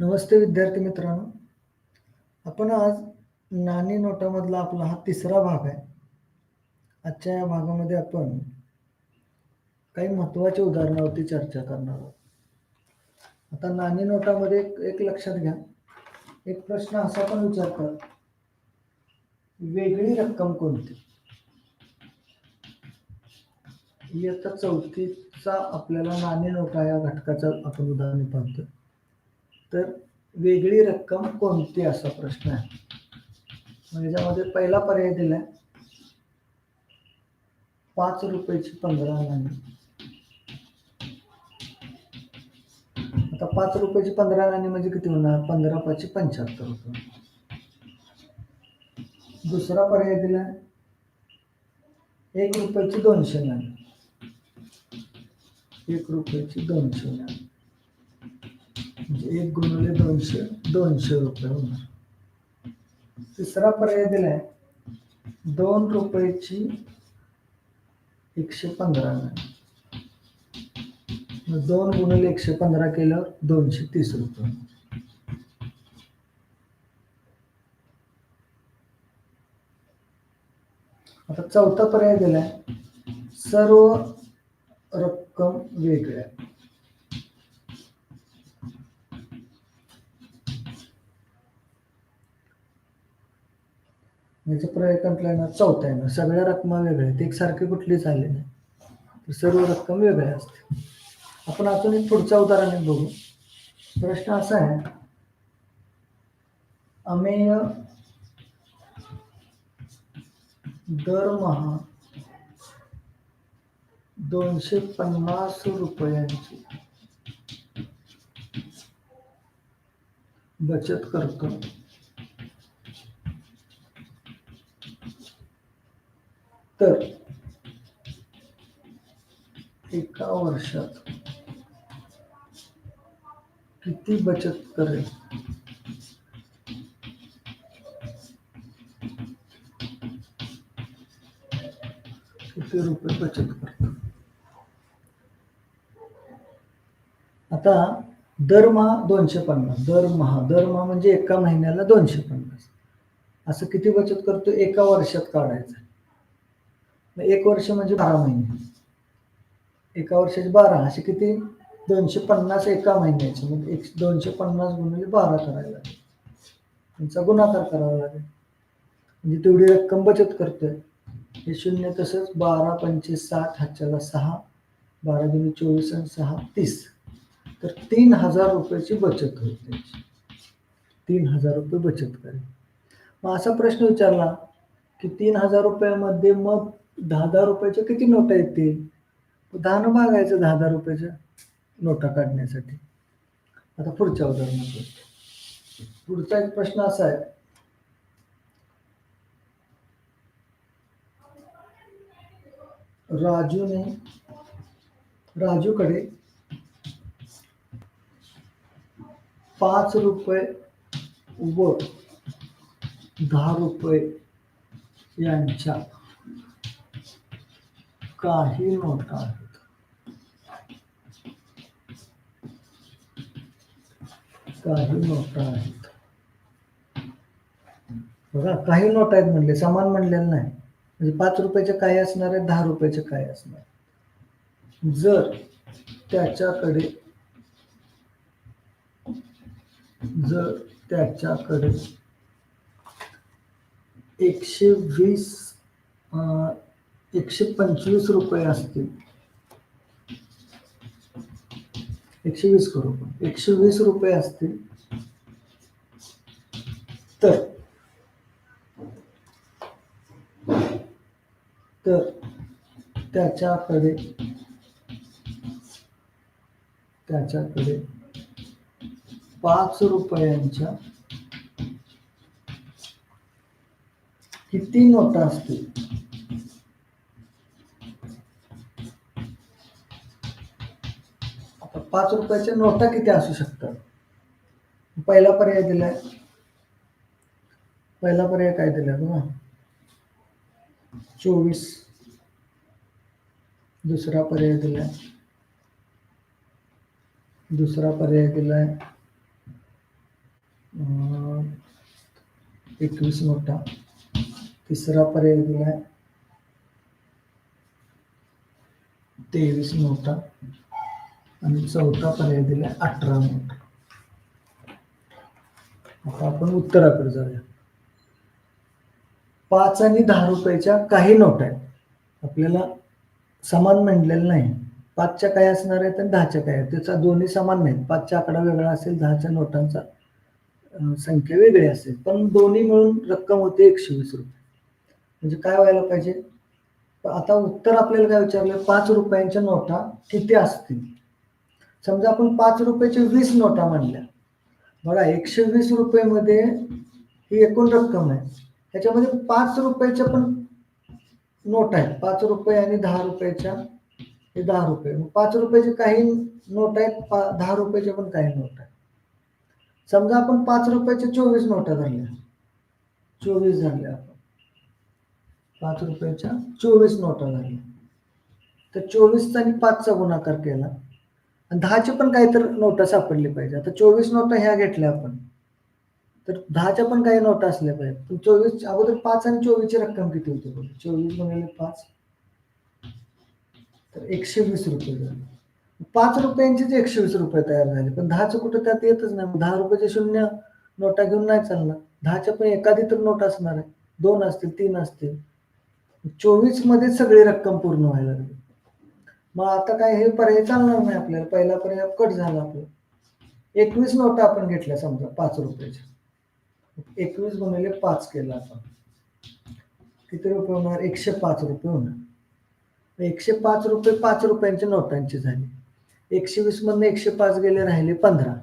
नमस्ते विद्यार्थी मित्रांनो. आपण आज नाणी नोटामधला आपला हा तिसरा भाग आहे. आजच्या या भागामध्ये आपण काही महत्त्वाच्या उदाहरणावरती चर्चा करणार आहोत. आता नाणी नोटामध्ये एक एक लक्षात घ्या. एक प्रश्न असा पण विचारतात वेगळी रक्कम कोणती? इयत्ता चौथीचा आपल्याला नाणी नोटा या घटकाचं आपण उदाहरण पाहतो तर वेगळी रक्कम कोणती असा प्रश्न आहे? मग याच्यामध्ये पहिला पर्याय दिलाय पाच रुपयाची पंधरा नाणी आता पाच रुपयाची पंधरा नाणी म्हणजे किती होणार? पंधरा पाचशे पंच्याहत्तर रुपये. दुसरा पर्याय दिलाय एक रुपयाची दोनशे नाणी एक रुपयाची दोनशे नाणी एक गुणले दोनशे दोनशे रुपये होणार. तिसरा पर्याय दिलाय. दोन रुपयाची एकशे पंधरा दोन गुणिले एकशे पंधरा केल्यावर दोनशे तीस रुपये आता चौथा पर्याय दिलाय. सर्व रक्कम वेगळ्या. याचा पर्याय कंटला येणार चौथा येणार सगळ्या रक्कमा वेगळ्या आहेत. एकसारखे कुठलीच आली नाही. तर सर्व रक्कम वेगळ्या असते आपण अजून एक पुढच्या उदाहरणाने बघू. प्रश्न असा आहे अमेय दरमहा दोनशे पन्नास रुपयांची बचत करतो. तर एका वर्षात किती बचत करेल? किती रुपये बचत करतो? आता दरमहा दोनशे पन्नास दरमहा दरमहा म्हणजे एका महिन्याला दोनशे पन्नास असं किती बचत करतो? एका वर्षात काढायचं. एक वर्ष म्हणजे बारा महिने. एका वर्षाचे बारा असे किती? दोनशे पन्नास एका महिन्याचे. मग एक दोनशे पन्नास गुणिले म्हणजे बारा करायला लागेल. त्यांचा गुणाकार करावा लागेल. म्हणजे तेवढी रक्कम बचत करतोय. हे शून्य तसंच बारा पंचवीस साठ हातच्याला सहा बारा दोन्ही चोवीस आणि सहा तीस. तर तीन हजार रुपयाची बचत होईल त्याची. तीन हजार रुपये बचत करेल. मग असा प्रश्न विचारला की तीन हजार रुपयामध्ये मग दहा दहा रुपयाच्या किती नोटा येतील दहानं भागायचं दहा दहा रुपयाच्या नोटा काढण्यासाठी. आता पुढच्या उदाहरणात पुढचा एक प्रश्न असा आहे. राजूने राजूकडे पाच रुपये व दहा रुपये यांच्या काही नोटा आहेत काही नोटा आहेत बघा काही नोटा आहेत म्हणले समान म्हणलेलं नाही. म्हणजे पाच रुपयाचे काय असणार आहे? दहा रुपयाचे काय असणार जर त्याच्याकडे जर त्याच्याकडे एकशे वीस अं, एकशे पंचवीस रुपये असतील. एकशे वीस करू एकशे वीस रुपये असतील. तर तर त्याच्याकडे त्याच्याकडे पाच रुपयांच्या किती नोटा असतील? पाच रुपयाच्या नोटा किती असू शकतात? पहिला पर्याय दिलाय. पहिला पर्याय काय दिलाय बघा. चोवीस. दुसरा पर्याय दिलाय. दुसरा पर्याय दिलाय. अं, एकवीस नोटा. तिसरा पर्याय दिलाय. तेवीस नोटा. आणि चौथा पर्याय दिला अठरा मोठ आता आपण उत्तराकडे जाऊया. पाच आणि दहा रुपयाच्या काही नोटा आहेत. आपल्याला समान म्हणलेलं नाही. पाचच्या काय असणार आहेत आणि दहाच्या काय आहेत? त्याचा दोन्ही समान नाहीत. पाचच्या आकडा वेगळा असेल दहाच्या नोटांचा संख्या वेगळी असेल. पण दोन्ही मिळून रक्कम होते एकशे वीस रुपये. म्हणजे काय व्हायला पाहिजे? आता उत्तर आपल्याला काय विचारलं? पाच रुपयांच्या नोटा किती असतील? समजा आपण पाच रुपयाच्या वीस नोटा म्हणल्या. बघा एकशे वीस रुपयेमध्ये ही एकूण रक्कम आहे. त्याच्यामध्ये पाच रुपयाच्या पण नोट आहेत. पाच रुपये आणि दहा रुपयाच्या हे दहा रुपये. मग पाच रुपयाचे काही नोट आहेत पा दहा रुपयाचे पण काही नोट आहेत. समजा आपण पाच रुपयाच्या चोवीस नोटा धरल्या. चोवीस झाल्या आपण. पाच रुपयाच्या चोवीस नोटा झाल्या तर चोवीसचा आणि पाचचा गुणाकार केला. दहाचे पण काहीतरी नोटा सापडली पाहिजे. आता चोवीस नोटा ह्या घेतल्या आपण. तर दहाच्या पण काही नोटा असल्या पाहिजे. पण चोवीस अगोदर पाच आणि चोवीसची रक्कम किती होती बघा चोवीस गुणिले पाच. तर एकशे वीस रुपये झाले. पाच रुपयांचेच एकशे वीस रुपये तयार झाले. पण दहाचं कुठं त्यात येतच नाही. दहा रुपयाचे शून्य नोटा घेऊन नाही चालणार. दहाच्या पण एखादी तर नोट असणार आहे. दोन असतील तीन असतील. चोवीसमध्ये सगळी रक्कम पूर्ण व्हायला लागली. मग आता काय हे पर्याय चालणार नाही आपल्याला. पहिला पर्याय कट झाला आपला. एकवीस नोटा आपण घेतल्या समजा पाच रुपयाच्या. एकवीस गुणिले पाच केला आपण. किती रुपये होणार? एकशे पाच रुपये होणार. एकशे पाच रुपये पाच रुपयांच्या नोटांची झाली. एकशे वीस मधनं एकशे पाच गेले राहिले पंधरा.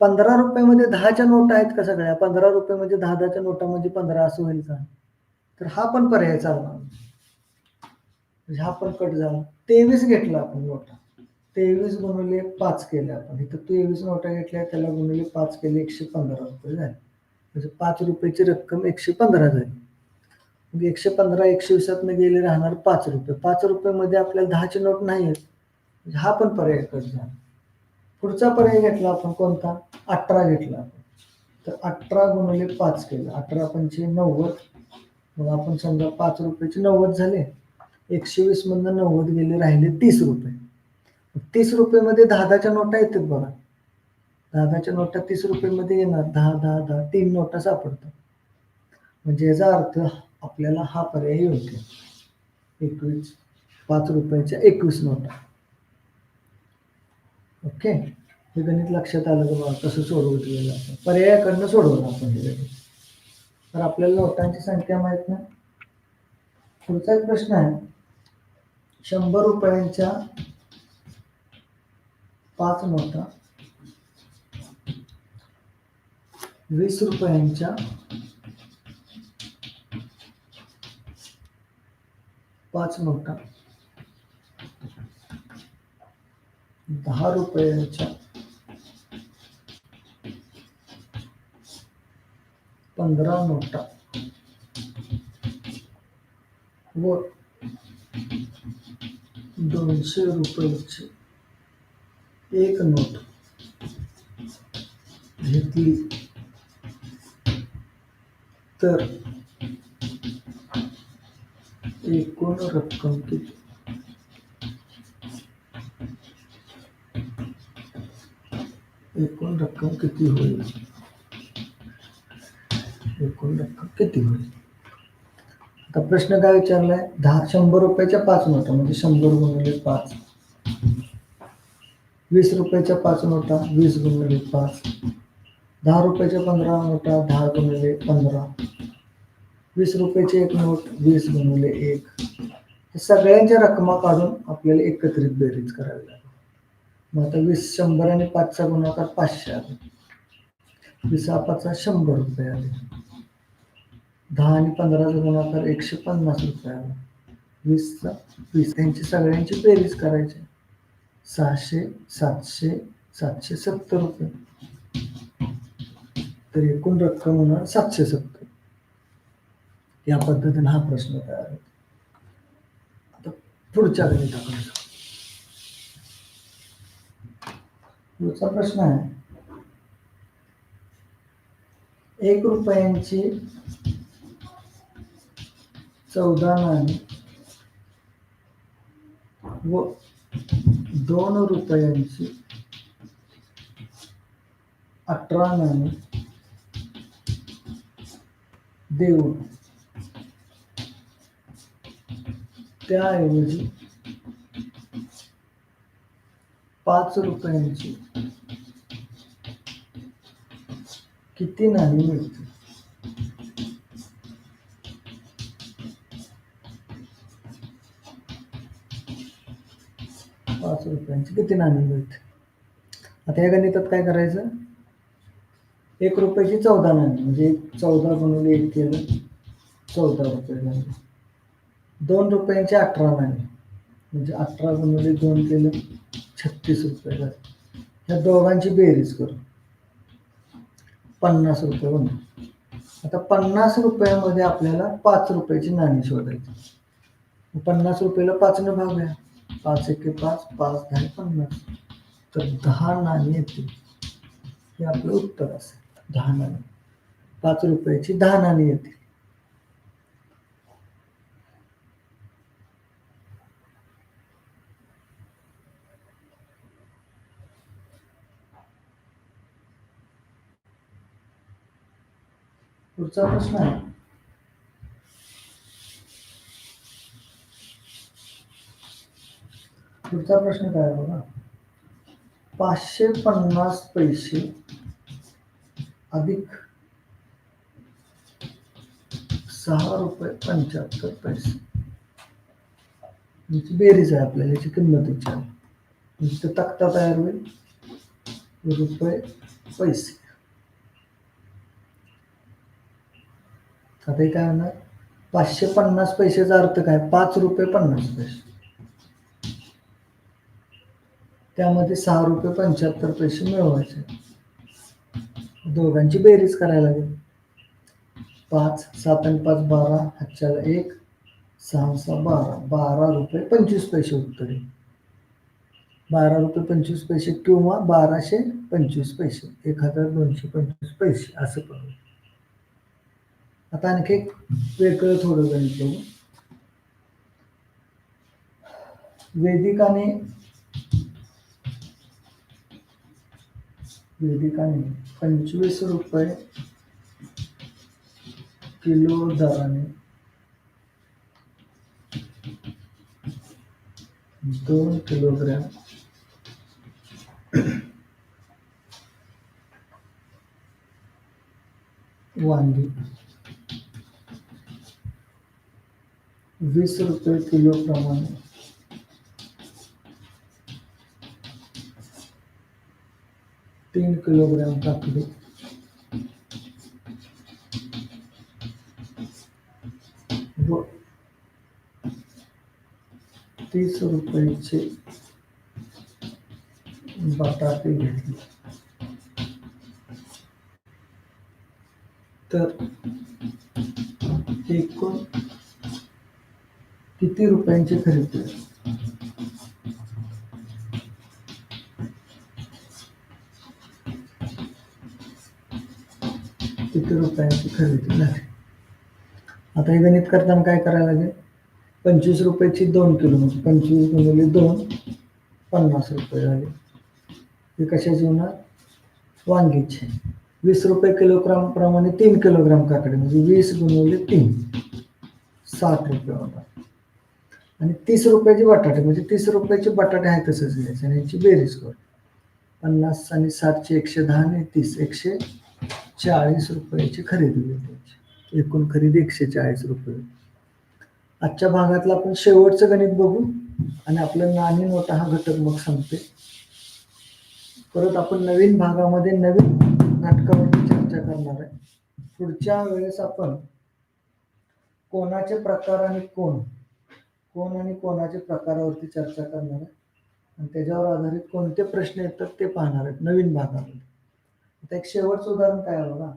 पंधरा रुपयामध्ये दहाच्या नोटा आहेत का सगळ्या? पंधरा रुपये म्हणजे दहा दहाच्या नोटा म्हणजे पंधरा असं होईल का? तर हा पण पर्याय चालणार म्हणजे हा पण कट झाला. तेवीस घेतला आपण नोटा. तेवीस गुणिले पाच केले आपण. इथं तेवीस नोटा घेतल्या त्याला गुणिले पाच केले एकशे पंधरा रुपये झाले. म्हणजे पाच रुपयाची रक्कम एकशे पंधरा झाली. मग एकशे पंधरा एकशे वीसातनं गेले राहणार पाच रुपये. पाच रुपयामध्ये आपल्याला दहाची नोट नाही आहेत म्हणजे हा पण पर्याय कट झाला. पुढचा पर्याय घेतला आपण कोणता? अठरा घेतला आपण. तर अठरा गुणिले पाच केलं. अठरा पंचे नव्वद. मग आपण समजा पाच रुपयाचे नव्वद झाले. एकशे वीस मधनं नव्वद गेले राहिले तीस रुपये. तीस रुपयेमध्ये दहा दहाच्या नोटा येतात बघा. दहा दहाच्या नोटा तीस रुपयेमध्ये येणार. दहा दहा दहा तीन नोटा सापडतात. म्हणजे याचा अर्थ आपल्याला हा पर्याय योग्य एकवीस पाच रुपयाच्या एकवीस नोटा. ओके? हे गणित लक्षात आलं का बघा? कसं सोडवत गेलं आपण पर्यायाकडनं सोडवलं आपण हे गणित. तर आपल्याला नोटांची संख्या माहीत नाही. पुढचा एक प्रश्न आहे. शंभर रुपयांच्या पाच नोटा वीस रुपयांच्या पाच नोटा दहा रुपयांच्या पंधरा नोटा व दोनशे रुपयाची एक नोट घेतली तर एकूण रक्कम किती एकूण रक्कम किती होईल एकूण रक्कम किती होईल आता प्रश्न काय विचारलाय? दहा शंभर रुपयाच्या पाच नोटा म्हणजे शंभर गुणिले पाच. वीस रुपयाच्या पाच नोटा वीस गुणिले पाच. दहा रुपयाच्या पंधरा नोटा दहा गुणिले पंधरा. वीस रुपयाची एक नोट वीस गुणिले एक. हे सगळ्यांच्या रकमा काढून आपल्याला एकत्रित बेरीज करावी लागेल. मग आता वीस शंभर आणि पाचचा गुणाकार पाचशे आले. वीस हा पाचचा शंभर रुपये आले. दहा आणि पंधराचा गुणाकार एकशे पन्नास रुपये वीसचा वीस. त्यांची सगळ्यांची बेरीज करायची. सहाशे सातशे सातशे सत्तर रुपये. तर एकूण रक्कम होणार सातशे सत्तर. या पद्धतीने हा प्रश्न तयार होतो. आता पुढच्या गणिताकडे जाऊ. पुढचा प्रश्न आहे. एक रुपयांची चौदा नाणी व दोन रुपयांची अठरा नाणी देऊन त्याऐवजी पाच रुपयांची किती नाणी मिळतील पाच रुपयांची. किती नाणी मिळते आता या गणितात काय करायचं? एक रुपयाची चौदा नाणी. म्हणजे एक चौदा म्हणून एक केलं चौदा रुपये झाले दोन रुपयांची अठरा नाणी. म्हणजे अठरा गुणिले दोन केलं छत्तीस रुपये झाले. ह्या दोघांची बेरीज करू. पन्नास रुपये म्हणून आता पन्नास रुपयामध्ये आपल्याला पाच रुपयाची नाणी शोधायची. पन्नास रुपयाला पाचनं भागूया पाच एके पाच पाच दहा पन्नास. तर दहा नाणी येतील. हे आपलं उत्तर असेल. दहा नाणी. पाच रुपयाची दहा नाणी येतील. पुढचा प्रश्न आहे. पुढचा प्रश्न काय बघा? पाचशे पन्नास पैसे अधिक सहा रुपये पंच्याहत्तर पैसे. याची बेरीज आहे आपल्याला याची किंमत विचार. म्हणजे तक्ता तयार होईल. रुपये पैसे. आता हे काय होणार? पाचशे पन्नास पैशाचा अर्थ काय? पाच रुपये पन्नास पैसे. त्यामध्ये सहा रुपये पंच्याहत्तर पैसे मिळवायचे. दोघांची बेरीज करायला लागेल. पाच सात आणि पाच बारा हातच्याला एक सहा सहा बारा बारा रुपये पंचवीस पैसे उत्तर. बारा रुपये पंचवीस पैसे किंवा बाराशे पंचवीस पैसे एक हजार दोनशे पंचवीस पैसे असं पण आता आणखी एक वेगळं थोडं गणित बघू. वेदिकाने वेदिकाने पंचवीस रुपये किलो दराने दोन किलोग्रॅम. वांगी. वीस रुपये किलो प्रमाणे. तीन किलोग्रॅम काकडी व तीस रुपयाचे बटाटे घेतले तर एकूण किती रुपयांची खरेदी किती रुपयांची खरेदी झाली. आता हे गणित करताना काय करायला लागेल? पंचवीस रुपयाची दोन किलो म्हणजे पंचवीस गुणिले दोन पन्नास रुपये झाले. हे कशाचे होणार? वांगीचे वीस रुपये किलोग्राम प्रमाणे तीन किलोग्राम काकडे म्हणजे वीस गुणवले तीन साठ रुपये होणार. आणि तीस रुपयाचे बटाटे म्हणजे तीस रुपयाचे बटाटे आहे तसंच घ्यायचे आणि याची बेरीज करू. पन्नास आणि साठचे एकशे दहा आणि तीस एकशे चाळीस रुपयाची खरेदी होईल एकूण खरेदी एकशे चाळीस रुपये. आजच्या भागातलं आपण शेवटचं गणित बघू आणि आपलं नाणी नोटा हा घटक मग सांगते परत आपण नवीन भागामध्ये नवीन नाटकावरती चर्चा करणार आहे. पुढच्या वेळेस आपण कोणाचे प्रकार आणि कोण कोण आणि कोणाच्या प्रकारावरती चर्चा करणार आहे. आणि त्याच्यावर आधारित कोणते प्रश्न येतात ते पाहणार आहेत नवीन भागामध्ये. एक शेवटचं उदाहरण काय आलं ना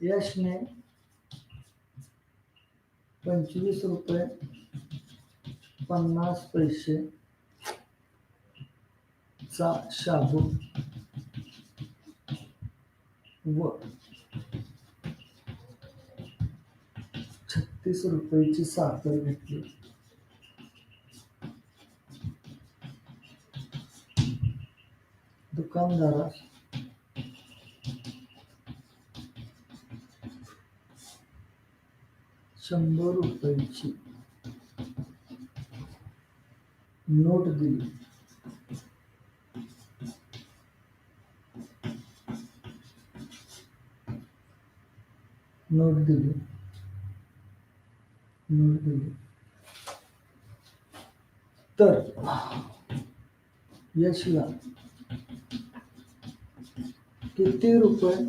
यशने पंचवीस रुपये पन्नास पैसे चा शाबू व छत्तीस रुपयाची साखर घेतली. दुकानदारास शंभर रुपयाची. नोट दिली. नोट दिली. नोट दिली. तर यशला किती रुपये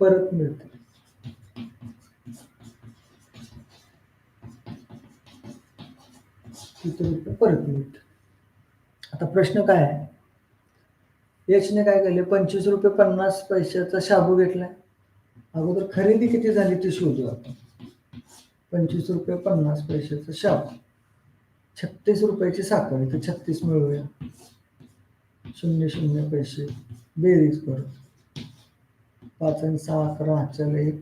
परत मिळते किती रुपये परत मिळते आता प्रश्न काय आहे? यशने काय केले? पंचवीस रुपये पन्नास पैशाचा शाबू घेतलाय अगोदर खरेदी किती झाली ती शोधू आपण. पंचवीस रुपये पन्नास पैशाचा शाबू. छत्तीस रुपयाची साखर इथे तर छत्तीस मिळवूया शून्य शून्य पैसे. बेरीज करू. पाच आणि सहा अकरा हातच्याला एक.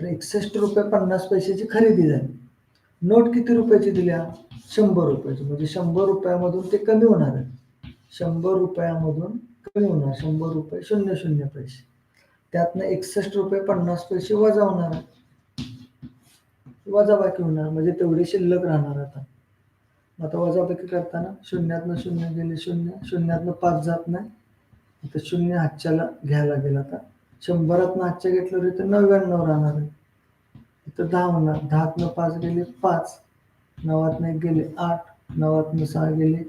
तर एकसष्ट रुपये पन्नास पैशाची खरेदी झाली. नोट किती रुपयाची दिल्या? शंभर रुपयाची. म्हणजे शंभर रुपयामधून ते कमी होणार आहे. शंभर रुपयामधून कमी होणार. शंभर रुपये शून्य शून्य पैसे. त्यातनं एकसष्ट रुपये पन्नास पैसे वजा होणार आहे. वजाबाकी होणार. म्हणजे तेवढे शिल्लक राहणार आता. आता वजाबाकी करताना शून्यातनं शून्य गेले शून्य शून्यातनं पाच जात नाही. आता शून्य हातच्याला घ्यायला लागेल आता. शंभरातनं हातच्या घेतलं तर नव्याण्णव राहणार आहे. इथं दहा होणार. दहातनं पाच गेले पाच. नवातनं एक गेले आठ नवातनं सहा गेले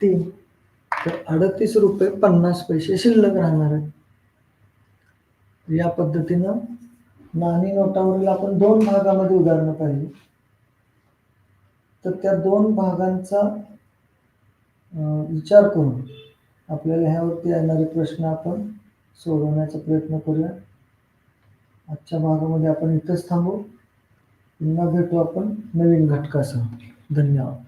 तीन. तर अडतीस रुपये पन्नास पैसे शिल्लक राहणार आहेत. या पद्धतीनं नाणी नोटावरील आपण दोन भागामध्ये उदाहरणं पाहिली. तर त्या दोन भागांचा विचार करून आपल्याला ह्यावरती येणारे प्रश्न आपण सोडवण्याचा प्रयत्न करूया. आजच्या भागामध्ये आपण इथंच थांबू. पुन्हा भेटू आपण नवीन घटकासह. धन्यवाद.